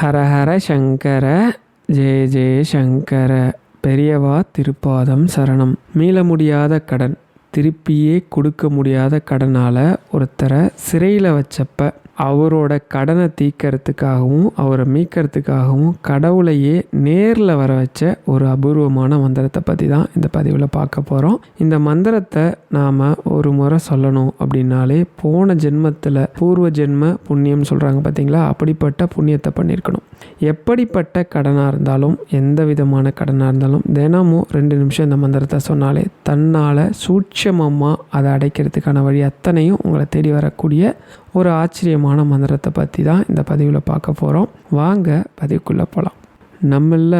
ஹரஹர சங்கர ஜெய ஜெய சங்கர பெரியவா திருப்பாதம் சரணம். மீள முடியாத கடன் திருப்பியே கொடுக்க முடியாத கடனால் ஒருத்தரை சிறையில் வச்சப்ப அவரோட கடனை தீக்கிறதுக்காகவும் அவரை மீட்கிறதுக்காகவும் கடவுளையே நேரில் வர வச்ச ஒரு அபூர்வமான மந்திரத்தை பற்றி தான் இந்த பதிவில் பார்க்க போகிறோம் இந்த மந்திரத்தை நாம் ஒரு முறை சொல்லணும் அப்படின்னாலே போன ஜென்மத்தில் பூர்வ ஜென்ம புண்ணியம் சொல்கிறாங்க பார்த்தீங்களா அப்படிப்பட்ட புண்ணியத்தை பண்ணியிருக்கணும். எப்படிப்பட்ட கடனாக இருந்தாலும் எந்த விதமான கடனாக இருந்தாலும் தினமும் ரெண்டு நிமிஷம் இந்த மந்திரத்தை சொன்னாலே தன்னால் சூட்சமமாக அதை அடைக்கிறதுக்கான வழி அத்தனையும் உங்களை தேடி வரக்கூடிய ஒரு ஆச்சரியமான மந்திரத்தை பற்றி தான் இந்த பதிவில் பார்க்க போகிறோம் வாங்க பதிவுக்குள்ளே போகலாம் நம்மள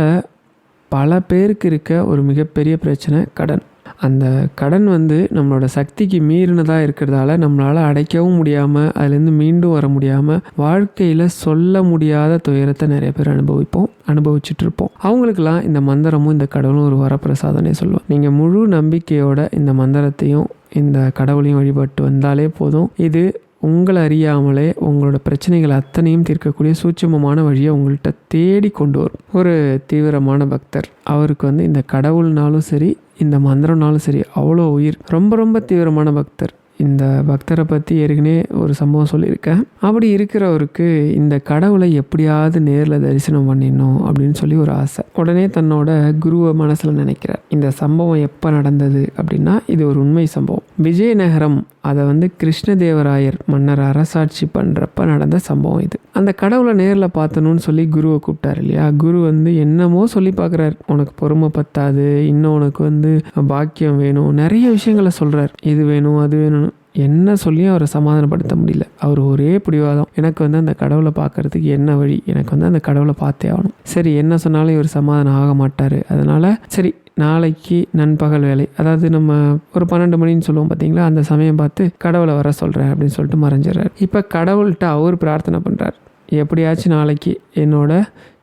பல பேருக்கு இருக்க ஒரு மிகப்பெரிய பிரச்சனை கடன். அந்த கடன் வந்து நம்மளோட சக்திக்கு மீறினதாக இருக்கிறதால நம்மளால் அடைக்கவும் முடியாமல் அதுலேருந்து மீண்டும் வர முடியாமல் வாழ்க்கையில் சொல்ல முடியாத துயரத்தை நிறைய பேர் அனுபவிப்போம் அனுபவிச்சுட்டு இருப்போம் அவங்களுக்கெல்லாம் இந்த மந்திரமும் இந்த கடவுளும் ஒரு வரப்பிரசாதனே சொல்லுவோம். நீங்கள் முழு நம்பிக்கையோட இந்த மந்திரத்தையும் இந்த கடவுளையும் வழிபட்டு வந்தாலே போதும். இது உங்களை அறியாமலே உங்களோட பிரச்சனைகள் அத்தனையும் தீர்க்கக்கூடிய சூட்சமமான வழியை உங்கள்கிட்ட தேடி கொண்டு வரும். ஒரு தீவிரமான பக்தர். அவருக்கு வந்து இந்த கடவுள்னாலும் சரி இந்த மந்திரம்னாலும் சரி அவ்வளோ உயிர். ரொம்ப ரொம்ப தீவிரமான பக்தர். இந்த பக்தரை பற்றி ஏற்கனவே ஒரு சம்பவம் சொல்லியிருக்கேன். அப்படி இருக்கிறவருக்கு இந்த கடவுளை எப்படியாவது நேரில் தரிசனம் பண்ணிடணும் அப்படின்னு சொல்லி ஒரு ஆசை. உடனே தன்னோட குருவை மனசில் நினைக்கிறார். இந்த சம்பவம் எப்போ நடந்தது அப்படின்னா இது ஒரு உண்மை சம்பவம். விஜயநகரம் அதை வந்து கிருஷ்ணதேவராயர் மன்னர் அரசாட்சி பண்ணுறப்ப நடந்த சம்பவம் இது. அந்த கடவுளை நேரில் பார்த்தணும்னு சொல்லி குருவை கூப்பிட்டார் இல்லையா? குரு வந்து என்னமோ சொல்லி பார்க்குறாரு. உனக்கு பொறுமை பத்தாது இன்னும் உனக்கு வந்து பாக்கியம் வேணும் நிறைய விஷயங்களை சொல்கிறார் இது வேணும் அது வேணும்னு. என்ன சொல்லியும் அவரை சமாதானப்படுத்த முடியல. அவர் ஒரே பிடிவாதம். எனக்கு வந்து அந்த கடவுளை பார்க்கறதுக்கு என்ன வழி? எனக்கு வந்து அந்த கடவுளை பார்த்தே ஆகணும். சரி என்ன சொன்னாலும் இவர் சமாதானம் ஆக மாட்டார். அதனால் சரி நாளைக்கு நண்பகல் வேலை. அதாவது நம்ம ஒரு பன்னெண்டு மணின்னு சொல்லுவோம் பார்த்தீங்களா அந்த சமயம் பார்த்து கடவுளை வர சொல்கிறேன் அப்படின்னு சொல்லிட்டு மறைஞ்சிடறாரு. இப்போ கடவுள்கிட்ட அவர் பிரார்த்தனை பண்ணுறார் எப்படியாச்சும் நாளைக்கு என்னோட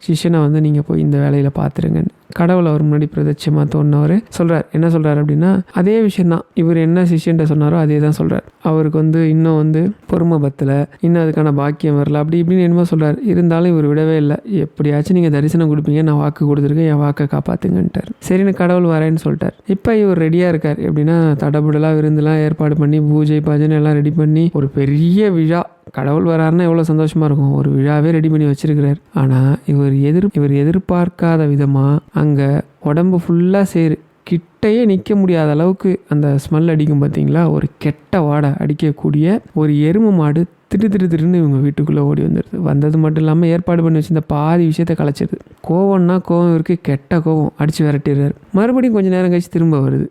சிஷ்யனை வந்து நீங்கள் போய் இந்த வேலையில் பார்த்துருங்கன்னு கடவுள் அவர் முன்னாடி பிரதட்சமாக தோணுனவர் சொல்கிறார் என்ன சொல்கிறார் அப்படின்னா அதே விஷயந்தான் இவர் என்ன சிஷ்யன்ட்ட சொன்னாரோ அதே தான் சொல்கிறார் அவருக்கு வந்து இன்னும் வந்து பொறுமை பத்தில். இன்னும் அதுக்கான பாக்கியம் வரல. அப்படி இப்படின்னு என்னமோ சொல்கிறார் இருந்தாலும் இவர் விடவே இல்லை. எப்படியாச்சும் நீங்கள் தரிசனம் கொடுப்பீங்க. நான் வாக்கு கொடுத்துருக்கேன். என் வாக்கை காப்பாற்றுங்கன்ட்டார் சரின்னு கடவுள் வரேன்னு சொல்லிட்டார். இப்போ இவர் ரெடியாக இருக்கார். எப்படின்னா தடபுடலாக விருந்துலாம் ஏற்பாடு பண்ணி பூஜை பஜனை எல்லாம் ரெடி பண்ணி ஒரு பெரிய விழா. கடவுள் வராருன்னா எவ்வளோ சந்தோஷமாக இருக்கும். ஒரு விழாவே ரெடி பண்ணி வச்சிருக்கிறார். ஆனால் இவர் எதிர் இவர் எதிர்பார்க்காத விதமாக அங்கே உடம்பு ஃபுல்லாக சேரு. கிட்டையே நிற்க முடியாத அளவுக்கு அந்த ஸ்மெல் அடிக்கும் பார்த்தீங்களா ஒரு கெட்ட வாடை அடிக்கக்கூடிய ஒரு எருமை மாடு திரு திரு திருன்னு இவங்க வீட்டுக்குள்ளே ஓடி வந்துடுது வந்தது மட்டும் இல்லாமல் ஏற்பாடு பண்ணி வச்சிருந்த பாதி விஷயத்தை கலைச்சிருது. கோவம்னா கோவம் இருக்குது கெட்ட கோவம் அடித்து விரட்டிடுறாரு. மறுபடியும் கொஞ்சம் நேரம் கழிச்சு திரும்ப வருது.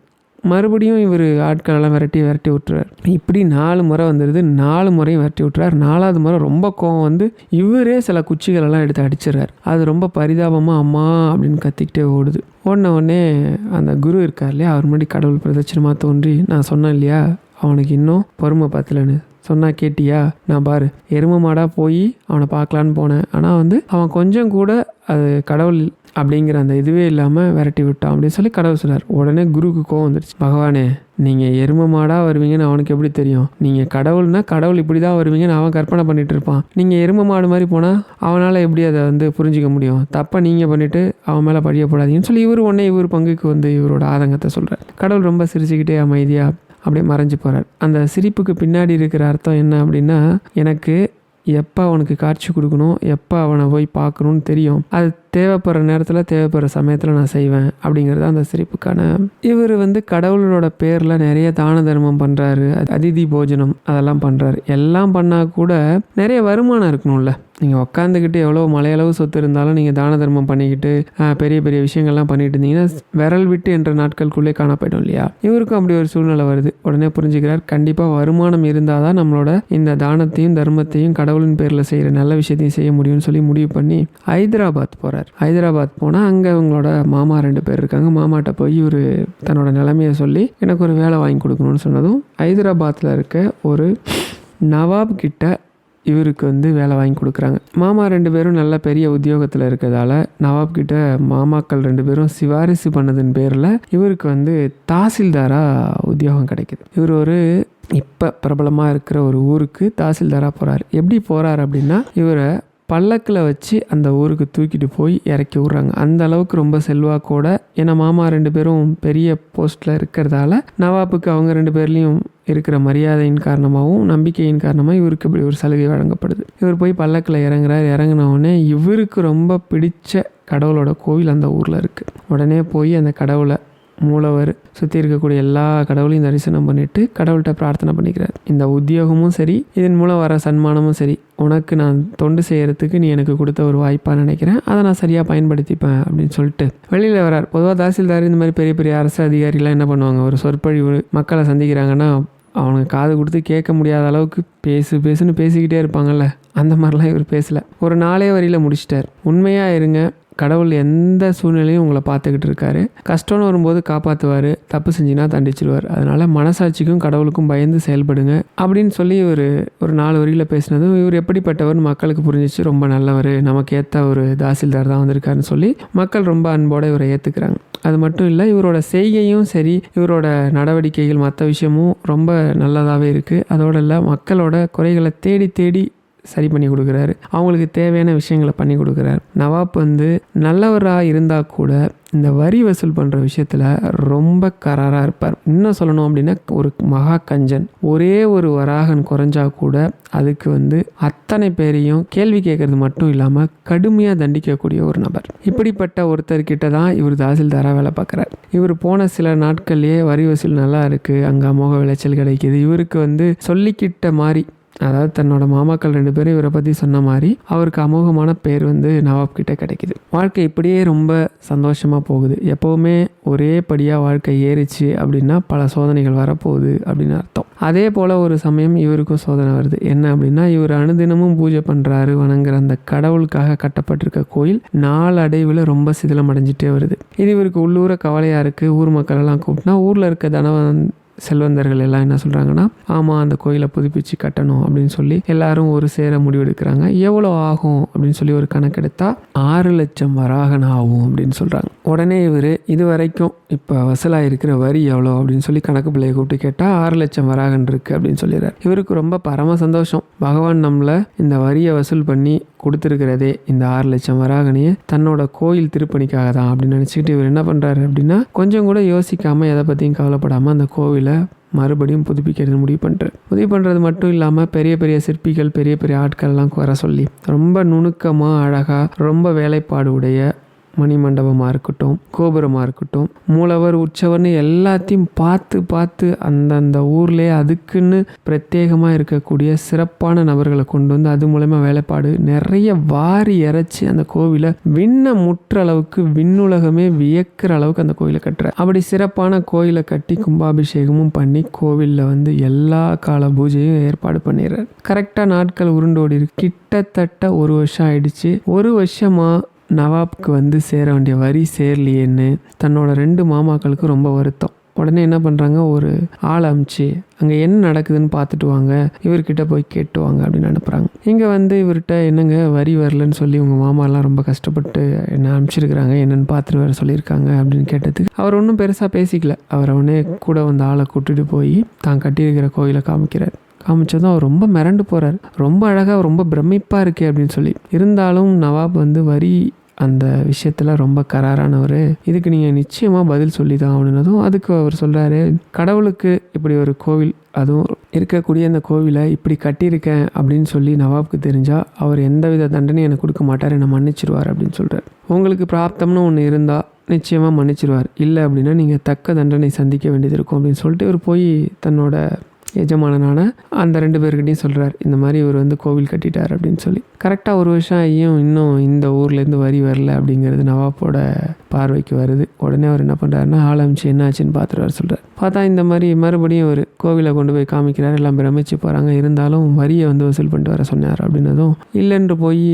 மறுபடியும் இவர் ஆட்களெல்லாம் விரட்டி விரட்டி விட்டுறார். இப்படி நாலு முறை வந்துடுது நாலு முறையும் விரட்டி விட்டுறார். நாலாவது முறை ரொம்ப கோவம் வந்து இவரே சில குச்சிகளெல்லாம் எடுத்து அடிச்சிடுறார். அது ரொம்ப பரிதாபமாக அம்மா அப்படின்னு கத்திக்கிட்டே ஓடுது. ஓடின உடனே அந்த குரு இருக்கார் இல்லையா? அவர் முன்னாடி கடவுள் பிரதட்சணமாக தோன்றி நான் சொன்னேன் இல்லையா? அவனுக்கு இன்னும் பொறுமை பத்தலன்னு. சொன்னால் கேட்டியா? நான் பாரு எரும மாடாக போய் அவனை பார்க்கலான்னு போனேன். ஆனால் வந்து அவன் கொஞ்சம் கூட அது கடவுள் அப்படிங்கிற அந்த இதுவே இல்லாமல் விரட்டி விட்டான் அப்படின்னு சொல்லி கடவுள் சொன்னார். உடனே குருவுக்கு கோவம் வந்துருச்சு. பகவானே நீங்கள் எரும மாடாக வருவீங்கன்னு அவனுக்கு எப்படி தெரியும்? நீங்கள் கடவுள்னா கடவுள் இப்படி தான் வருவீங்கன்னு அவன் கற்பனை பண்ணிட்டு இருப்பான். நீங்கள் எரும மாடு மாதிரி போனால் அவனால் எப்படி அதை வந்து புரிஞ்சிக்க முடியும்? தப்பை நீங்கள் பண்ணிவிட்டு அவன் மேலே பழிய போடாதீங்கன்னு சொல்லி இவர் உடனே இவர் பங்குக்கு வந்து இவரோட ஆதங்கத்தை சொல்கிறார் கடவுள் ரொம்ப சிரிச்சுக்கிட்டே அமைதியாக அப்படியே மறைஞ்சு போகிறார் அந்த சிரிப்புக்கு பின்னாடி இருக்கிற அர்த்தம் என்ன அப்படின்னா எனக்கு எப்போ அவனுக்கு காட்சி கொடுக்கணும் எப்போ அவனை போய் பார்க்கணுன்னு தெரியும். அது தேவைப்படுற நேரத்தில் தேவைப்படுற சமயத்தில் நான் செய்வேன் அப்படிங்கிறது அந்த சிரிப்புக்கான. இவர் வந்து கடவுளோட பேரில் நிறைய தான தர்மம் பண்ணுறாரு அதிதி போஜனம் அதெல்லாம் பண்ணுறாரு எல்லாம் பண்ணால் கூட நிறைய வருமானம் இருக்கணும்ல. நீங்கள் உக்காந்துக்கிட்டு எவ்வளோ மலையளவு சொத்து இருந்தாலும் நீங்கள் தான தர்மம் பண்ணிக்கிட்டு பெரிய பெரிய விஷயங்கள்லாம் பண்ணிட்டு இருந்தீங்கன்னா விரல் விட்டு என்ற நாட்களுக்குள்ளே காணப்படும் இல்லையா? இவருக்கும் அப்படி ஒரு சூழ்நிலை வருது. உடனே புரிஞ்சுக்கிறார். கண்டிப்பாக வருமானம் இருந்தால் தான் நம்மளோட இந்த தானத்தையும் தர்மத்தையும் கடவுளின் பேரில் செய்கிற நல்ல விஷயத்தையும் செய்ய முடியும்னு சொல்லி முடிவு பண்ணி ஹைதராபாத் போகிறார் ஹைதராபாத் போனால் அங்கே அவங்களோட மாமா ரெண்டு பேர் இருக்காங்க. மாமாட்ட போய் இவர் தன்னோட நிலைமையை சொல்லி எனக்கு ஒரு வேலை வாங்கி கொடுக்கணும்னு சொன்னதும் ஹைதராபாத்தில் இருக்க ஒரு நவாப் கிட்ட இவருக்கு வந்து வேலை வாங்கி கொடுக்குறாங்க. மாமா ரெண்டு பேரும் நல்ல பெரிய உத்தியோகத்தில் இருக்கிறதால நவாப் கிட்ட மாமாக்கள் ரெண்டு பேரும் சிபாரிசு பண்ணதன் பேரில் இவருக்கு வந்து தாசில்தாராக உத்தியோகம் கிடைக்குது. இவர் ஒரு இப்போ பிரபலமாக இருக்கிற ஒரு ஊருக்கு தாசில்தாராக போகிறார் எப்படி போகிறார் அப்படின்னா இவரை பல்லக்கில் வச்சு அந்த ஊருக்கு தூக்கிட்டு போய் இறக்கி விட்றாங்க. அந்த அளவுக்கு ரொம்ப செல்வாக்கோட ஏன்னா மாமா ரெண்டு பேரும் பெரிய போஸ்ட்டில் இருக்கிறதால நவாப்புக்கு அவங்க ரெண்டு பேர்லேயும் இருக்கிற மரியாதையின் காரணமாகவும் நம்பிக்கையின் காரணமாக இவருக்கு இப்படி ஒரு சலுகை வழங்கப்படுது. இவர் போய் பல்லக்கில் இறங்குறார். இறங்கினவுடனே இவருக்கு ரொம்ப பிடிச்ச கடவுளோட கோவில் அந்த ஊரில் இருக்குது உடனே போய் அந்த கடவுளை மூலவர் சுற்றி இருக்கக்கூடிய எல்லா கடவுளையும் தரிசனம் பண்ணிட்டு கடவுள்கிட்ட பிரார்த்தனை பண்ணிக்கிறார். இந்த உத்தியோகமும் சரி இதன் மூலம் வர சன்மானமும் சரி. உனக்கு நான் தொண்டு செய்கிறதுக்கு நீ எனக்கு கொடுத்த ஒரு வாய்ப்பாக நினைக்கிறேன். அதை நான் சரியாக பயன்படுத்திப்பேன் அப்படின்னு சொல்லிட்டு வெளியில் வரார் பொதுவாக தாசில்தார் இந்த மாதிரி பெரிய பெரிய அரசு அதிகாரிலாம் என்ன பண்ணுவாங்க? ஒரு சொற்பொழிவு மக்களை சந்திக்கிறாங்கன்னா அவனுக்கு காது கொடுத்து கேட்க முடியாத அளவுக்கு பேசு பேசுன்னு பேசிக்கிட்டே இருப்பாங்கல்ல. அந்த மாதிரிலாம் இவர் பேசலை. ஒரு நாளே வரியில் முடிச்சிட்டார். உண்மையாக இருங்க கடவுள் எந்த சூழ்நிலையும் உங்களை பார்த்துக்கிட்டு இருக்காரு. கஷ்டம்னு வரும்போது காப்பாற்றுவார் தப்பு செஞ்சினா தண்டிச்சிருவார். அதனால் மனசாட்சிக்கும் கடவுளுக்கும் பயந்து செயல்படுங்க. அப்படின்னு சொல்லி இவர் ஒரு நாலு வரியில் பேசினதும் இவர் எப்படிப்பட்டவர்னு மக்களுக்கு புரிஞ்சிச்சு. ரொம்ப நல்லவர். நமக்கு ஏற்ற ஒரு தாசில்தார் தான் வந்திருக்காருன்னு சொல்லி மக்கள் ரொம்ப அன்போடு இவரை ஏற்றுக்கிறாங்க அது மட்டும் இல்லை இவரோட செய்கையும் சரி இவரோட நடவடிக்கைகள் மற்ற விஷயமும் ரொம்ப நல்லதாகவே இருக்குது அதோட இல்லை மக்களோட குறைகளை தேடி தேடி சரி பண்ணி கொடுக்குறாரு. அவங்களுக்கு தேவையான விஷயங்களை பண்ணி கொடுக்குறாரு. நவாப் வந்து நல்லவராக இருந்தால் கூட இந்த வரி வசூல் பண்ணுற விஷயத்தில் ரொம்ப கராராக இருப்பார். இன்னும் சொல்லணும் அப்படின்னா ஒரு மகா கஞ்சன். ஒரே ஒரு வராகன் குறைஞ்சா கூட அதுக்கு வந்து அத்தனை பேரையும் கேள்வி கேட்கறது மட்டும் இல்லாமல் கடுமையாக தண்டிக்கக்கூடிய ஒரு நபர். இப்படிப்பட்ட ஒருத்தர்கிட்ட தான் இவர் தாசில்தாராக வேலை பார்க்குறார். இவர் போன சில நாட்கள்லேயே வரி வசூல் நல்லா இருக்குது அங்கே அமோக விளைச்சல் கிடைக்கிது. இவருக்கு வந்து சொல்லிக்கிட்ட மாதிரி அதாவது தன்னோட மாமாக்கள் ரெண்டு பேரும் இவரை பற்றி சொன்ன மாதிரி அவருக்கு அமோகமான பேர் வந்து நவாப் கிட்ட கிடைக்குது. வாழ்க்கை இப்படியே ரொம்ப சந்தோஷமாக போகுது. எப்போவுமே ஒரே படியாக வாழ்க்கை ஏறிச்சு அப்படின்னா பல சோதனைகள் வரப்போகுது அப்படின்னு அர்த்தம். அதே போல் ஒரு சமயம் இவருக்கும் சோதனை வருது. என்ன அப்படின்னா இவர் அனுதினமும் பூஜை பண்ணுறாரு வணங்குற அந்த கடவுளுக்காக கட்டப்பட்டிருக்க கோயில் நாளடைவில் ரொம்ப சிதிலம் அடைஞ்சிட்டே வருது. இது இவருக்கு உள்ளூர கவலையாக இருக்குது ஊர் மக்களெல்லாம் கூப்பிட்டா ஊரில் இருக்க தனவன் செல்வந்தர்கள் எல்லாம் என்ன சொல்கிறாங்கன்னா ஆமாம் அந்த கோயிலை புதுப்பிச்சு கட்டணும் அப்படின்னு சொல்லி எல்லாரும் ஒரு சேர முடிவெடுக்கிறாங்க. எவ்வளோ ஆகும் அப்படின்னு சொல்லி ஒரு கணக்கெடுத்தா ஆறு லட்சம் வராகன் ஆகும் அப்படின்னு சொல்கிறாங்க உடனே இவர் இது வரைக்கும் இப்போ வசூலாக இருக்கிற வரி எவ்வளோ? அப்படின்னு சொல்லி கணக்கு பிள்ளையை கூப்பிட்டு கேட்டால் ஆறு லட்சம் வராகன் இருக்குது அப்படின்னு சொல்லிடுறாரு. இவருக்கு ரொம்ப பரம சந்தோஷம். பகவான் நம்மளை இந்த வரியை வசூல் பண்ணி கொடுத்துருக்கிறதே இந்த ஆறு லட்சம் வராகனையே தன்னோட கோயில் திருப்பணிக்காக தான் அப்படின்னு நினச்சிக்கிட்டு இவர் என்ன பண்ணுறாரு அப்படின்னா கொஞ்சம் கூட யோசிக்காமல் எதை பற்றியும் கவலைப்படாமல் அந்த கோவில் மறுபடியும் புதுப்பிக்கிறது முடிவு பண்ணுறேன் முடிவு பண்ணுறது மட்டும் இல்லாமல் பெரிய பெரிய சிற்பிகள் பெரிய பெரிய ஆட்கள்லாம் வர சொல்லி ரொம்ப நுணுக்கமாக அழகாக ரொம்ப வேலைப்பாடு உடைய மணிமண்டபமாக இருக்கட்டும் கோபுரமாக இருக்கட்டும் மூலவர் உற்சவர்னு எல்லாத்தையும் பார்த்து பார்த்து அந்தந்த ஊர்லேயே அதுக்குன்னு பிரத்யேகமாக இருக்கக்கூடிய சிறப்பான நபர்களை கொண்டு வந்து அது மூலயமா வேலைப்பாடு நிறைய வாரி இறைச்சி அந்த கோவிலை விண்ண முற்ற அளவுக்கு விண்ணுலகமே வியக்கிற அளவுக்கு அந்த கோவிலை கட்டுற. அப்படி சிறப்பான கோயிலை கட்டி கும்பாபிஷேகமும் பண்ணி கோவிலில் வந்து எல்லா கால பூஜையும் ஏற்பாடு பண்ணிடுறார். கரெக்டாக நாட்கள் உருண்டோடி இருக்கு. கிட்டத்தட்ட ஒரு வருஷம் ஆயிடுச்சு. ஒரு வருஷமாக நவாப்க்கு வந்து சேர வேண்டிய வரி சேரலையேன்னு தன்னோட ரெண்டு மாமாக்களுக்கு ரொம்ப வருத்தம். உடனே என்ன பண்ணுறாங்க ஒரு ஆள் அமுச்சு அங்கே என்ன நடக்குதுன்னு பார்த்துட்டு வாங்க இவர்கிட்ட போய் கேட்டு வாங்க அப்படின்னு அனுப்புகிறாங்க இங்கே வந்து இவர்கிட்ட என்னங்க வரி வரலன்னு சொல்லி உங்கள் மாமாலாம் ரொம்ப கஷ்டப்பட்டு என்ன அனுப்பிச்சிருக்கிறாங்க என்னென்னு பார்த்துட்டு வர சொல்லியிருக்காங்க அப்படின்னு கேட்டதுக்கு அவர் ஒன்றும் பெருசாக பேசிக்கல. அவர் அவனே கூட வந்த ஆளை கூட்டிட்டு போய் தான் கட்டியிருக்கிற கோயிலை காமிக்கிறார். காமிச்சதும் அவர் ரொம்ப மிரண்டு போகிறார் ரொம்ப அழகாக ரொம்ப பிரமிப்பாக இருக்கே அப்படின்னு சொல்லி. இருந்தாலும் நவாப் வந்து வரி அந்த விஷயத்தில் ரொம்ப கராரானவர். இதுக்கு நீங்கள் நிச்சயமாக பதில் சொல்லி தான் ஆகணுனதும் அதுக்கு அவர் சொல்கிறாரு கடவுளுக்கு இப்படி ஒரு கோவில் அதுவும் இருக்கக்கூடிய அந்த கோவிலை இப்படி கட்டியிருக்கேன் அப்படின்னு சொல்லி நவாப்க்கு தெரிஞ்சால் அவர் எந்தவித தண்டனையும் எனக்கு கொடுக்க மாட்டார் என்னை மன்னிச்சிருவார் அப்படின்னு சொல்கிறார் உங்களுக்கு பிராப்தம்னு ஒன்று இருந்தால் நிச்சயமாக மன்னிச்சிருவார். இல்லை அப்படின்னா நீங்கள் தக்க தண்டனை சந்திக்க வேண்டியது இருக்கும் அப்படின்னு சொல்லிட்டு இவர் போய் தன்னோட எஜமானனான அந்த ரெண்டு பேர்கிட்டையும் சொல்கிறார் இந்த மாதிரி இவர் வந்து கோவில் கட்டிட்டார் அப்படின்னு சொல்லி. கரெக்டாக ஒரு வருஷம் ஐயும் இன்னும் இந்த ஊர்லேருந்து வரி வரல அப்படிங்கிறது நவாப்போட பார்வைக்கு வருது. உடனே அவர் என்ன பண்ணுறாருன்னா ஆளமிச்சு என்னாச்சுன்னு பார்த்துட்டு வர சொல்கிறார் பார்த்தா இந்த மாதிரி மறுபடியும் ஒரு கோவிலை கொண்டு போய் காமிக்கிறார். எல்லாம் பிரமிச்சு போகிறாங்க இருந்தாலும் வரியை வந்து வசூல் பண்ணிட்டு வர சொன்னார் அப்படின்னதும் இல்லைன்று போய்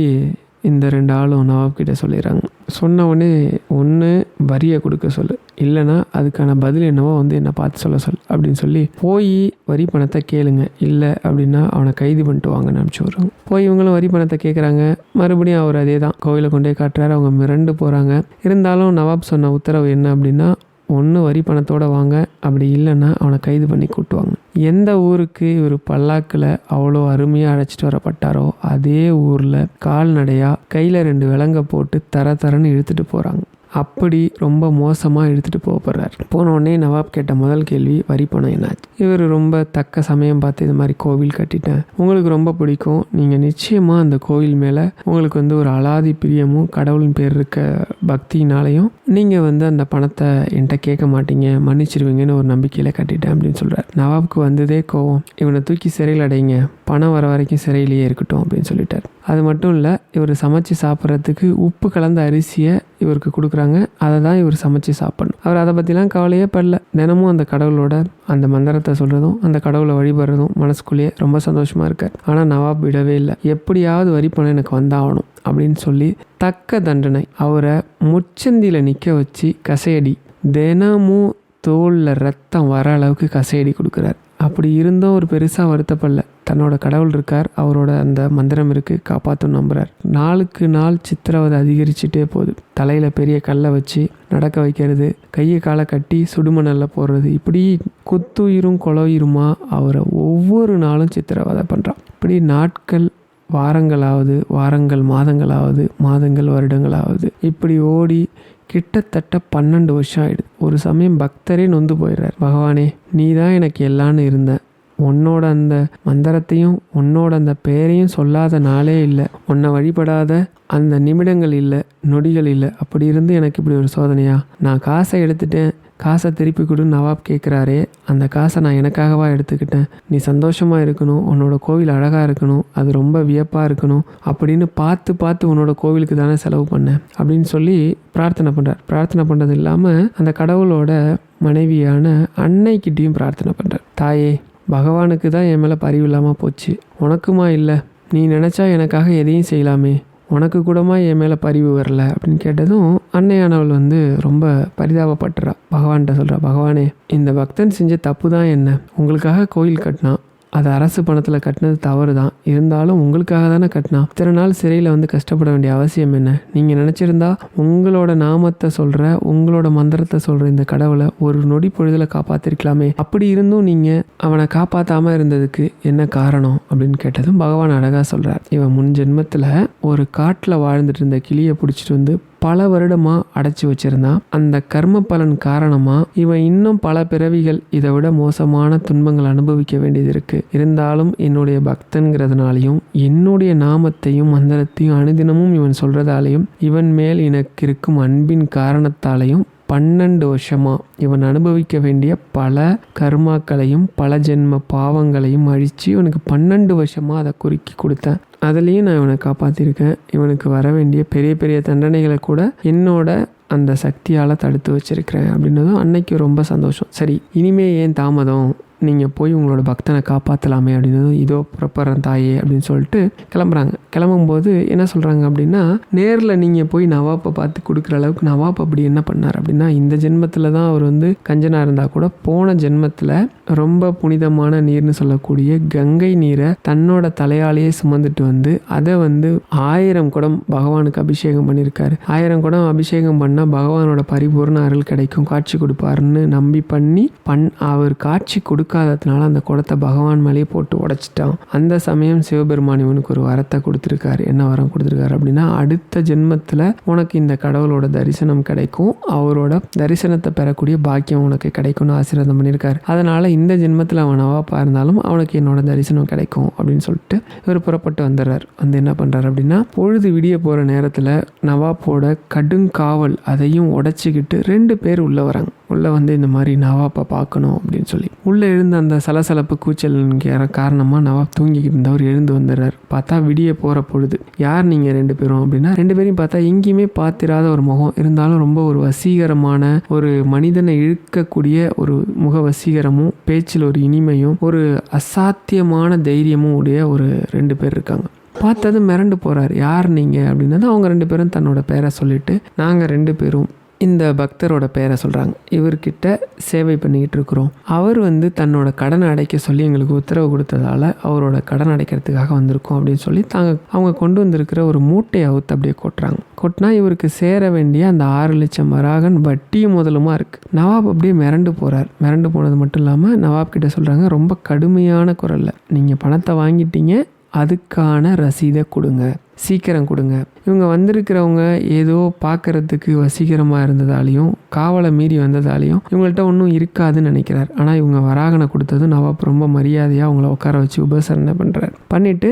இந்த ரெண்டு ஆளும் நவாப் கிட்டே சொல்லிடுறாங்க. சொன்ன உடனே ஒன்று வரியை கொடுக்க சொல்லு. இல்லைன்னா அதுக்கான பதில் என்னவோ வந்து என்னை பார்த்து சொல்ல சொல் அப்படின்னு சொல்லி போய் வரி பணத்தை கேளுங்க. இல்லை அப்படின்னா அவனை கைது பண்ணிட்டு வாங்கன்னு அனுப்பிச்சி விட்றாங்க. போய் இவங்களும் வரி பணத்தை கேட்குறாங்க. மறுபடியும் அவர் அதே தான் கோவிலை கொண்டே காட்டுறாரு. அவங்க மிரண்டு போகிறாங்க இருந்தாலும் நவாப் சொன்ன உத்தரவு என்ன அப்படின்னா ஒன்று வரி பணத்தோடு வாங்க அப்படி இல்லைன்னா அவனை கைது பண்ணி கூட்டுவாங்க. எந்த ஊருக்கு இவர் பல்லாக்கில் அவ்வளோ அருமையாக அழைச்சிட்டு வரப்பட்டாரோ அதே ஊரில் கால்நடையாக கையில் ரெண்டு விலங்கை போட்டு தர தரன்னு இழுத்துட்டு போகிறாங்க அப்படி ரொம்ப மோசமாக எடுத்துகிட்டு போக போகிறார் போன உடனே நவாப் கேட்ட முதல் கேள்வி வரி பணம் என்னாச்சு? இவர் ரொம்ப தக்க சமயம் பார்த்து இது மாதிரி கோவில் கட்டிட்டேன். உங்களுக்கு ரொம்ப பிடிக்கும். நீங்கள் நிச்சயமாக அந்த கோவில் மேலே உங்களுக்கு வந்து ஒரு அலாதி பிரியமும் கடவுளின் பேர் இருக்க பக்தினாலையும் நீங்கள் வந்து அந்த பணத்தை என்கிட்ட கேட்க மாட்டீங்க. மன்னிச்சிருவீங்கன்னு ஒரு நம்பிக்கையில் கட்டிட்டேன் அப்படின்னு சொல்கிறார் நவாப்க்கு வந்ததே கோவம். இவனை தூக்கி சிறையில் அடைங்க பணம் வர வரைக்கும் சிறையிலேயே இருக்கட்டும் அப்படின்னு சொல்லிட்டார். அது மட்டும் இல்லை இவர் சமைச்சு சாப்பிட்றதுக்கு உப்பு கலந்த அரிசியை இவருக்கு கொடுக்குறாங்க. அதை தான் இவர் சமைச்சு சாப்பிடணும். அவர் அதை பற்றிலாம் கவலையே படல. தினமும் அந்த கடவுளோட அந்த மந்திரத்தை சொல்கிறதும் அந்த கடவுளை வழிபடுறதும் மனசுக்குள்ளேயே ரொம்ப சந்தோஷமாக இருக்கார். ஆனால் நவாப் விடவே இல்லை. எப்படியாவது வரி பணம் எனக்கு வந்தாகணும் அப்படின்னு சொல்லி தக்க தண்டனை அவரை முச்சந்தியில் நிற்க வச்சு கசையடி. தினமும் தோலில் ரத்தம் வர அளவுக்கு கசையடி கொடுக்குறார். அப்படி இருந்தும் ஒரு பெருசாக வருத்தப்படல. தன்னோட கடவுள் இருக்கார் அவரோட அந்த மந்திரம் இருக்குது காப்பாற்றும் நம்புகிறார் நாளுக்கு நாள் சித்திரவதை அதிகரிச்சுட்டே போகுது. தலையில் பெரிய கல்லை வச்சு நடக்க வைக்கிறது கையை காலை கட்டி சுடுமணலில் போடுறது இப்படி குத்துயிரும் கொலையுருமா அவரை ஒவ்வொரு நாளும் சித்திரவதை பண்ணுறான் இப்படி நாட்கள் வாரங்களாவது வாரங்கள் மாதங்களாவது மாதங்கள் வருடங்களாவது இப்படி ஓடி கிட்டத்தட்ட பன்னெண்டு வருஷம் ஆயிடுது. ஒரு சமயம் பக்தரே நொந்து போயிடுறார். பகவானே நீ தான் எனக்கு எல்லான்னு இருந்தேன் உன்னோட அந்த மந்திரத்தையும் உன்னோட அந்த பெயரையும் சொல்லாத நாளே இல்லை. உன்னை வழிபடாத அந்த நிமிடங்கள் இல்லை நொடிகள் இல்லை. அப்படி இருந்து எனக்கு இப்படி ஒரு சோதனையா? நான் காசை எடுத்துட்டேன். காசை திருப்பி கொடுன்னு நவாப் கேட்குறாரே. அந்த காசை நான் எனக்காகவா எடுத்துக்கிட்டேன்? நீ சந்தோஷமாக இருக்கணும். உன்னோட கோவில் அழகாக இருக்கணும். அது ரொம்ப வியப்பாக இருக்கணும். அப்படின்னு பார்த்து பார்த்து உன்னோட கோவிலுக்கு தானே செலவு பண்ணேன். அப்படின்னு சொல்லி பிரார்த்தனை பண்ணுறார் பிரார்த்தனை பண்ணுறது இல்லாமல் அந்த கடவுளோட மனைவியான அன்னைக்கிட்டேயும் பிரார்த்தனை பண்ணுறார் தாயே பகவானுக்கு தான் என் மேலே பரிவு இல்லாமல் போச்சு. உனக்குமா இல்லை? நீ நினச்சா எனக்காக எதையும் செய்யலாமே. உனக்கு கூடமா என் மேலே பரிவு வரல அப்படின்னு கேட்டதும் அன்னையானவள் வந்து ரொம்ப பரிதாபப்பட்டுறா. பகவான்கிட்ட சொல்கிறா பகவானே இந்த பக்தன் செஞ்ச தப்பு தான் என்ன? உங்களுக்காக கோயில் கட்டினா அது அரசு பணத்தில் கட்டினது தவறு தான் இருந்தாலும் உங்களுக்காக தானே கட்டினா? இத்தனை நாள் சிறையில் வந்து கஷ்டப்பட வேண்டிய அவசியம் என்ன? நீங்கள் நினச்சிருந்தா உங்களோட நாமத்தை சொல்கிற உங்களோட மந்திரத்தை சொல்கிற இந்த கடவுளை ஒரு நொடி பொழுதில் காப்பாற்றிருக்கலாமே அப்படி இருந்தும் நீங்கள் அவனை காப்பாற்றாமல் இருந்ததுக்கு என்ன காரணம் அப்படின்னு கேட்டதும் பகவான் அழகாக சொல்கிறார் இவன் முன் ஜென்மத்தில் ஒரு காட்டில் வாழ்ந்துட்டு இருந்த கிளியை பிடிச்சிட்டு வந்து பல வருடமாக அடைச்சி வச்சிருந்தான் அந்த கர்ம பலன் காரணமாக இவன் இன்னும் பல பிறவிகள் இதை விட மோசமான துன்பங்கள் அனுபவிக்க வேண்டியது இருக்குது இருந்தாலும் என்னுடைய பக்தன்கிறதுனாலையும் என்னுடைய நாமத்தையும் மந்திரத்தையும் அனுதினமும் இவன் சொல்கிறதாலையும் இவன் மேல் எனக்கு இருக்கும் அன்பின் காரணத்தாலையும் பன்னெண்டு வருஷமாக இவன் அனுபவிக்க வேண்டிய பல கர்மாக்களையும் பல ஜென்ம பாவங்களையும் அழித்து இவனுக்கு பன்னெண்டு வருஷமாக அதை குறுக்கி கொடுத்தேன். அதுலேயும் நான் இவனை காப்பாற்றிருக்கேன் இவனுக்கு வர வேண்டிய பெரிய பெரிய தண்டனைகளை கூட என்னோட அந்த சக்தியால் தடுத்து வச்சிருக்கிறேன் அப்படின்னதும் அன்னைக்கு ரொம்ப சந்தோஷம். சரி இனிமே ஏன் தாமதம்? நீங்கள் போய் உங்களோட பக்தனை காப்பாற்றலாமே அப்படின்னு இதோ புறப்படுறேன் தாயே அப்படின்னு சொல்லிட்டு கிளம்புறாங்க. கிளம்பும்போது என்ன சொல்கிறாங்க அப்படின்னா நேரில் நீங்கள் போய் நவாப்பை பார்த்து கொடுக்குற அளவுக்கு நவாப் அப்படி என்ன பண்ணார் அப்படின்னா இந்த ஜென்மத்தில் தான் அவர் வந்து கஞ்சனாக இருந்தால் கூட போன ஜென்மத்தில் ரொம்ப புனிதமான நீர்னு சொல்லக்கூடிய கங்கை நீரை தன்னோட தலையாலேயே சுமந்துட்டு வந்து அதை வந்து ஆயிரம் குடம் பகவானுக்கு அபிஷேகம் பண்ணியிருக்காரு. ஆயிரம் குடம் அபிஷேகம் பண்ணால் பகவானோட பரிபூர்ண அருள் கிடைக்கும் காட்சி கொடுப்பாருன்னு நம்பி பண்ணி பண் அவர் காட்சி கொடு கொடுக்காததுனால அந்த குடத்தை பகவான் மேலேயே போட்டு உடைச்சிட்டான். அந்த சமயம் சிவபெருமான் இவனுக்கு ஒரு வரத்தை கொடுத்துருக்காரு. என்ன வரம் கொடுத்துருக்காரு அப்படின்னா அடுத்த ஜென்மத்தில் உனக்கு இந்த கடவுளோட தரிசனம் கிடைக்கும். அவரோட தரிசனத்தை பெறக்கூடிய பாக்கியம் உனக்கு கிடைக்கும்னு ஆசீர்வாதம் பண்ணியிருக்காரு. அதனால் இந்த ஜென்மத்தில் அவன் நவாப்பாக இருந்தாலும் அவனுக்கு என்னோட தரிசனம் கிடைக்கும் அப்படின்னு சொல்லிட்டு இவர் புறப்பட்டு வந்துடுறார். வந்து என்ன பண்ணுறாரு அப்படின்னா பொழுது விடிய போகிற நேரத்தில் நவாப்போட கடுங்காவல் அதையும் உடைச்சிக்கிட்டு ரெண்டு பேர் உள்ளே வராங்க. உள்ளே வந்து இந்த மாதிரி நவாப்பை பார்க்கணும் அப்படின்னு சொல்லி. உள்ளே எழுந்த அந்த சலசலப்பு கூச்சல்ங்கிற காரணமாக நவாப் தூங்கிக்கிட்டு இருந்தவர் எழுந்து வந்துடுறார். பார்த்தா விடிய போகிற பொழுது யார் நீங்கள் ரெண்டு பேரும்? அப்படின்னா ரெண்டு பேரையும் பார்த்தா எங்கேயுமே பார்த்திராத ஒரு முகம். இருந்தாலும் ரொம்ப ஒரு வசீகரமான ஒரு மனிதனை இழுக்கக்கூடிய ஒரு முக வசீகரமும் பேச்சில் ஒரு இனிமையும் ஒரு அசாத்தியமான தைரியமும் உடைய ஒரு ரெண்டு பேர் இருக்காங்க. பார்த்தது மிரண்டு போகிறார் யார் நீங்கள் அப்படின்னா அவங்க ரெண்டு பேரும் தன்னோட பேரை சொல்லிட்டு நாங்கள் ரெண்டு பேரும் இந்த பக்தரோட பேரை சொல்கிறாங்க இவர்கிட்ட சேவை பண்ணிக்கிட்டு இருக்கிறோம். அவர் வந்து தன்னோட கடனை அடைக்க சொல்லி எங்களுக்கு உத்தரவு கொடுத்ததால அவரோட கடன் அடைக்கிறதுக்காக வந்திருக்கோம் அப்படின்னு சொல்லி தாங்க அவங்க கொண்டு வந்திருக்கிற ஒரு மூட்டையை அவுத்து அப்படியே கொட்டுறாங்க. கொட்டினா இவருக்கு சேர வேண்டிய அந்த ஆறு லட்சம் வராகன் வட்டியும் முதலுமா இருக்குது நவாப் அப்படியே மிரண்டு போகிறார் மிரண்டு போனது மட்டும் இல்லாமல் நவாப் கிட்ட சொல்கிறாங்க ரொம்ப கடுமையான குரலில். நீங்கள் பணத்தை வாங்கிட்டீங்க அதுக்கான ரசீதை கொடுங்க. சீக்கிரம் கொடுங்க. இவங்க வந்திருக்கிறவங்க ஏதோ பார்க்கறதுக்கு வசீகரமாக இருந்ததாலையும் காவலை மீறி வந்ததாலையும் இவங்கள்ட்ட ஒன்றும் இருக்காதுன்னு நினைக்கிறார். ஆனால் இவங்க வராகனை கொடுத்ததும் நவாப் ரொம்ப மரியாதையாக அவங்கள உட்கார வச்சு உபசரணை பண்ணுறார் பண்ணிவிட்டு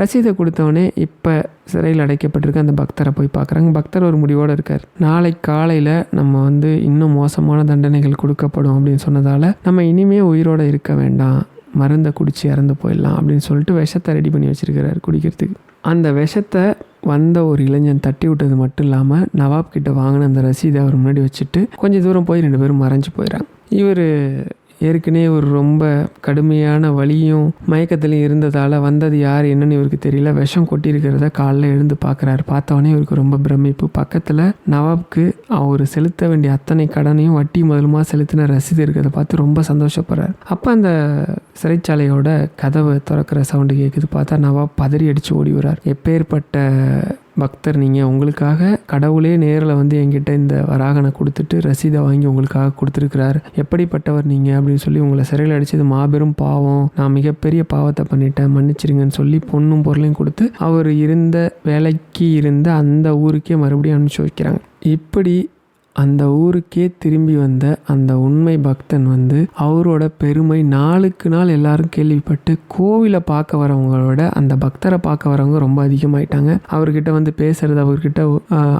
ரசீதை கொடுத்தவொடனே இப்போ சிறையில் அடைக்கப்பட்டிருக்க அந்த பக்தரை போய் பார்க்குறாங்க. பக்தர் ஒரு முடிவோடு இருக்கார். நாளை காலையில் நம்ம வந்து இன்னும் மோசமான தண்டனைகள் கொடுக்கப்படும் அப்படின்னு சொன்னதால் நம்ம இனிமே உயிரோடு இருக்க வேண்டாம். மருந்தை குடித்து இறந்து போயிடலாம் அப்படின்னு சொல்லிட்டு விஷத்தை ரெடி பண்ணி வச்சுருக்கிறார் குடிக்கிறதுக்கு. அந்த விஷத்தை வந்த ஒரு இளைஞன் தட்டி விட்டது மட்டும் இல்லாமல் நவாப் கிட்ட வாங்கின அந்த ரசீதை அவர் முன்னாடி வச்சுட்டு கொஞ்சம் தூரம் போய் ரெண்டு பேரும் மறைஞ்சு போயிடறாங்க இவர் ஏற்கனவே ஒரு ரொம்ப கடுமையான வலியும் மயக்கத்துலையும் இருந்ததால் வந்தது யார் என்னன்னு இவருக்கு தெரியல. விஷம் கொட்டியிருக்கிறத காலைல எழுந்து பார்க்குறாரு. பார்த்தவொடனே இவருக்கு ரொம்ப பிரமிப்பு. பக்கத்தில் நவாப்க்கு அவர் செலுத்த வேண்டிய அத்தனை கடனையும் வட்டி முதலுமா செலுத்தின ரசீது இருக்கிறத பார்த்து ரொம்ப சந்தோஷப்படுறார். அப்போ அந்த சிறைச்சாலையோட கதவை திறக்கிற சவுண்டு கேட்குது பார்த்தா நவாப் பதறி அடித்து ஓடி வரார் எப்பேற்பட்ட பக்தர் நீங்கள் உங்களுக்காக கடவுளே நேரில் வந்து என்கிட்ட இந்த வராகனை கொடுத்துட்டு ரசீதை வாங்கி உங்களுக்காக கொடுத்துருக்கிறார். எப்படிப்பட்டவர் நீங்கள் அப்படின்னு சொல்லி உங்களை சிறையில் அடித்தது மாபெரும் பாவம். நான் மிகப்பெரிய பாவத்தை பண்ணிட்டேன். மன்னிச்சிருங்கன்னு சொல்லி பொண்ணும் பொருளையும் கொடுத்து அவர் இருந்த வேலைக்கு இருந்த அந்த ஊருக்கே மறுபடியும் அனுப்பிச்சி வைக்கிறாங்க. இப்படி அந்த ஊருக்கே திரும்பி வந்த அந்த உண்மை பக்தன் வந்து அவரோட பெருமை நாளுக்கு நாள் எல்லாரும் கேள்விப்பட்டு கோவிலை பார்க்க வரவங்களோட அந்த பக்தரை பார்க்க வரவங்க ரொம்ப அதிகமாயிட்டாங்க. அவர்கிட்ட வந்து பேசுறது அவர்கிட்ட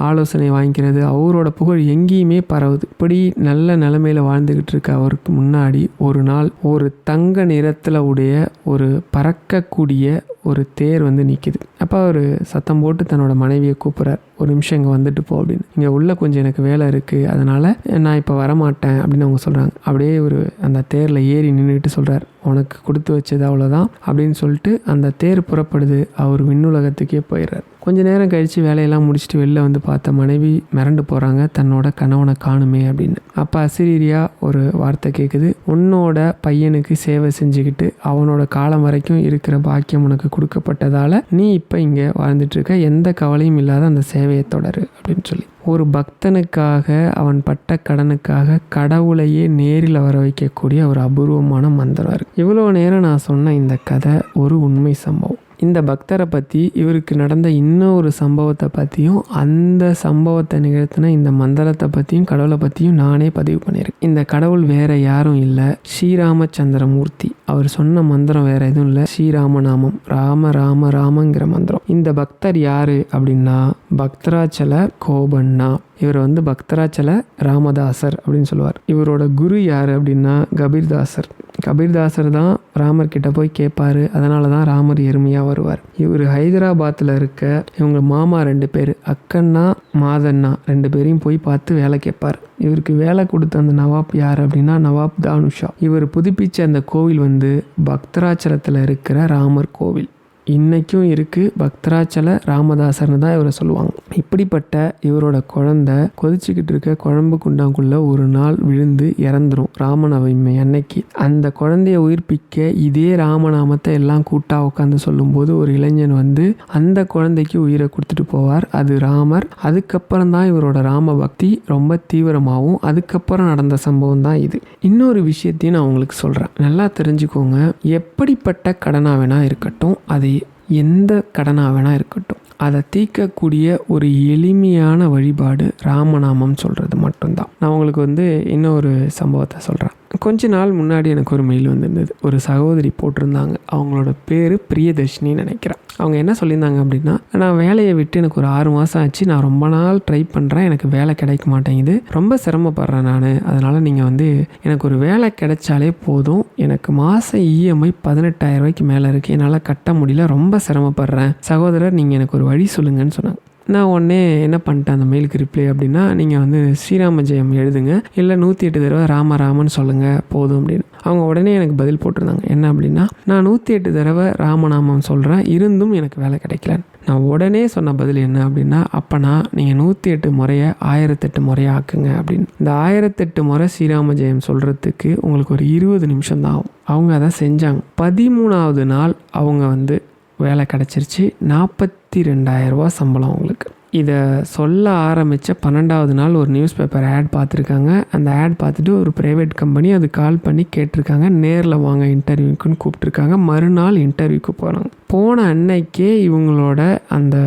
ஆலோசனை வாங்கிக்கிறது அவரோட புகழ் எங்கேயுமே பரவுது. இப்படி நல்ல நிலைமையில வாழ்ந்துகிட்டு இருக்க அவருக்கு முன்னாடி ஒரு நாள் ஒரு தங்க நிறத்தில் உடைய ஒரு பறக்கக்கூடிய ஒரு தேர் வந்து நிற்கிது அப்போ அவர் சத்தம் போட்டு தன்னோட மனைவியை கூப்பிட்றார். ஒரு நிமிஷம் இங்கே வந்துட்டு போ அப்படின்னு. இங்கே உள்ளே கொஞ்சம் எனக்கு வேலை இருக்குது அதனால் நான் இப்போ வரமாட்டேன் அப்படின்னு அவங்க சொல்கிறாங்க அப்படியே ஒரு அந்த தேரில் ஏறி நின்றுட்டு சொல்கிறார் உனக்கு கொடுத்து வச்சது அவ்வளோதான் அப்படின்னு சொல்லிட்டு அந்த தேர் புறப்படுது. அவர் விண்ணுலகத்துக்கே போயிடுறார் கொஞ்ச நேரம் கழித்து வேலையெல்லாம் முடிச்சுட்டு வெளில வந்து பார்த்த மனைவி மிரண்டு போகிறாங்க தன்னோட கணவனை காணுமே அப்படின்னு. அப்போ அசிரீரியா ஒரு வார்த்தை கேட்குது உன்னோட பையனுக்கு சேவை செஞ்சுக்கிட்டு அவனோட காலம் வரைக்கும் இருக்கிற பாக்கியம் உனக்கு கொடுக்கப்பட்டதால நீ இப்போ இங்கே வாழ்ந்துட்டு இருக்க. எந்த கவலையும் இல்லாத அந்த சேவையை தொடரு அப்படின்னு சொல்லி. ஒரு பக்தனுக்காக அவன் பட்ட கடனுக்காக கடவுளையே நேரில் வர வைக்கக்கூடிய ஒரு அபூர்வமான மந்திரம் இருக்கு. இவ்வளோ நேரம் நான் சொன்ன இந்த கதை ஒரு உண்மை சம்பவம். இந்த பக்தரை பற்றி இவருக்கு நடந்த இன்னொரு சம்பவத்தை பற்றியும் அந்த சம்பவத்தை நிகழ்த்தின இந்த மந்திரத்தை பற்றியும் கடவுளை பற்றியும் நானே பதிவு பண்ணியிருக்கேன். இந்த கடவுள் வேற யாரும் இல்லை. ஸ்ரீராமச்சந்திரமூர்த்தி. அவர் சொன்ன மந்திரம் வேற எதுவும் இல்லை. ஸ்ரீராமநாமம். ராம ராம ராமங்கிற மந்திரம். இந்த பக்தர் யாரு அப்படின்னா பக்தராச்சல கோபண்ணா. இவர் வந்து பக்தராச்சல ராமதாசர் அப்படின்னு சொல்லுவார். இவரோட குரு யார் அப்படின்னா கபீர்தாசர். கபீர்தாசர் தான் ராமர் கிட்ட போய் கேட்பாரு அதனால தான் ராமர் எருமையாக வருவார். இவர் ஹைதராபாத்தில் இருக்க இவங்க மாமா ரெண்டு பேர் அக்கண்ணா மாதண்ணா ரெண்டு பேரையும் போய் பார்த்து வேலை கேட்பார் இவருக்கு வேலை கொடுத்த அந்த நவாப் யார் அப்படின்னா நவாப் தானுஷா. இவர் புதுப்பிச்ச அந்த கோவில் வந்து பக்தராச்சலத்தில் இருக்கிற ராமர் கோவில். இன்றைக்கும் இருக்குது பக்தராச்சல ராமதாசர்னு தான் இவரை சொல்லுவாங்க. இப்படிப்பட்ட இவரோட குழந்தை கொதிச்சுக்கிட்டு இருக்க குழம்பு குண்டாங்குள்ளே ஒரு நாள் விழுந்து இறந்துரும் ராமநவமி அன்னைக்கு. அந்த குழந்தைய உயிர்ப்பிக்க இதே ராமநாமத்தை எல்லாம் கூட்டாக உட்காந்து சொல்லும்போது ஒரு இளைஞன் வந்து அந்த குழந்தைக்கு உயிரை கொடுத்துட்டு போவார். அது ராமர். அதுக்கப்புறம் தான் இவரோட ராம பக்தி ரொம்ப தீவிரமாகவும் அதுக்கப்புறம் நடந்த சம்பவம் தான் இது. இன்னொரு விஷயத்தையும் நான் உங்களுக்கு சொல்கிறேன் நல்லா தெரிஞ்சுக்கோங்க. எப்படிப்பட்ட கடனாக வேணா இருக்கட்டும் அதை எந்த கடனாக வேணால் இருக்கட்டும். அதை தீர்க்கக்கூடிய ஒரு எளிமையான வழிபாடு ராமநாமம் சொல்கிறது மட்டும்தான். நான் உங்களுக்கு வந்து இன்னொரு சம்பவத்தை சொல்கிறேன் கொஞ்ச நாள் முன்னாடி எனக்கு ஒரு மெயில் வந்திருந்தது. ஒரு சகோதரி போட்டிருந்தாங்க. அவங்களோட பேர் பிரியதர்ஷினின்னு நினைக்கிறேன். அவங்க என்ன சொல்லியிருந்தாங்க அப்படின்னா நான் வேலையை விட்டு எனக்கு ஒரு ஆறு மாதம் ஆச்சு. நான் ரொம்ப நாள் ட்ரை பண்ணுறேன் எனக்கு வேலை கிடைக்க மாட்டேங்குது. ரொம்ப சிரமப்படுறேன் நான். அதனால் நீங்கள் வந்து எனக்கு ஒரு வேலை கிடைச்சாலே போதும். எனக்கு மாதம் இஎம்ஐ பதினெட்டாயிரம் ரூபாய்க்கு மேலே இருக்குது என்னால் கட்ட முடியல. ரொம்ப சிரமப்படுறேன். சகோதரர் நீங்கள் எனக்கு ஒரு வழி சொல்லுங்கன்னு சொன்னாங்க. நான் உடனே என்ன பண்ணிட்டேன்? அந்த மெயிலுக்கு ரிப்ளை அப்படின்னா நீங்கள் வந்து ஸ்ரீராம ஜெயம் எழுதுங்க. இல்லை நூற்றி எட்டு தடவை ராமராமன் சொல்லுங்கள் போதும் அப்படின்னு. அவங்க உடனே எனக்கு பதில் போட்டிருந்தாங்க. என்ன அப்படின்னா நான் நூற்றி எட்டு தடவை ராமநாமம் சொல்கிறேன் இருந்தும் எனக்கு வேலை கிடைக்கல. நான் உடனே சொன்ன பதில் என்ன அப்படின்னா அப்போனா நீங்கள் நூற்றி எட்டு முறையை ஆயிரத்தெட்டு முறையை ஆக்குங்க அப்படின்னு. இந்த ஆயிரத்தெட்டு முறை ஸ்ரீராம ஜெயம் சொல்கிறதுக்கு உங்களுக்கு ஒரு இருபது நிமிஷம் தான் ஆகும். அவங்க அதை செஞ்சாங்க. பதிமூணாவது நாள் அவங்க வந்து வேலை கிடச்சிருச்சு. நாற்பத்தி ரெண்டாயிரரூபா சம்பளம் அவங்களுக்கு இதை சொல்ல ஆரம்பித்த பன்னெண்டாவது நாள் ஒரு நியூஸ் பேப்பர் ஆட் பார்த்துருக்காங்க. அந்த ஆட் பார்த்துட்டு ஒரு ப்ரைவேட் கம்பெனி அது கால் பண்ணி கேட்டிருக்காங்க. நேரில் வாங்க இன்டர்வியூக்குன்னு கூப்பிட்ருக்காங்க மறுநாள் இன்டர்வியூக்கு போகிறாங்க போன அன்னைக்கே இவங்களோட அந்த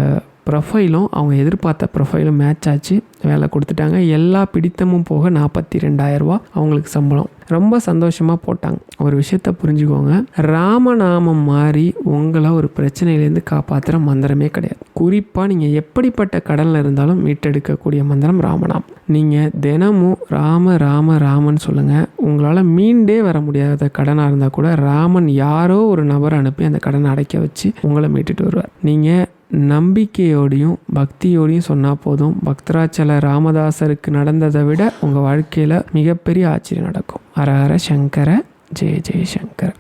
ப்ரொஃபைலும் அவங்க எதிர்பார்த்த ப்ரொஃபைலும் மேட்ச் ஆச்சு. வேலை கொடுத்துட்டாங்க. எல்லா பிடித்தமும் போக நாற்பத்தி ரெண்டாயிரரூபா அவங்களுக்கு சம்பளம். ரொம்ப சந்தோஷமாக போட்டாங்க. ஒரு விஷயத்த புரிஞ்சுக்கோங்க. ராமநாமம் மாறி உங்களை ஒரு பிரச்சனையிலேருந்து காப்பாற்றுற மந்திரமே கிடையாது. குறிப்பாக நீங்கள் எப்படிப்பட்ட கடனில் இருந்தாலும் மீட்டெடுக்கக்கூடிய மந்திரம் ராமநாம் நீங்கள் தினமும் ராம ராம ராமன் சொல்லுங்கள் உங்களால் மீண்டே வர முடியாத கடனாக இருந்தால் கூட ராமன் யாரோ ஒரு நபரை அனுப்பி அந்த கடனை அடைக்க வச்சு உங்களை மீட்டுட்டு வருவார். நீங்கள் நம்பிக்கையோடையும் பக்தியோடையும் சொன்னால் போதும். பக்தராச்சல ராமதாசருக்கு நடந்ததை விட உங்கள் வாழ்க்கையில் மிகப்பெரிய ஆச்சரியம் நடக்கும். ஹர ஹர சங்கர ஜெய ஜெய சங்கர.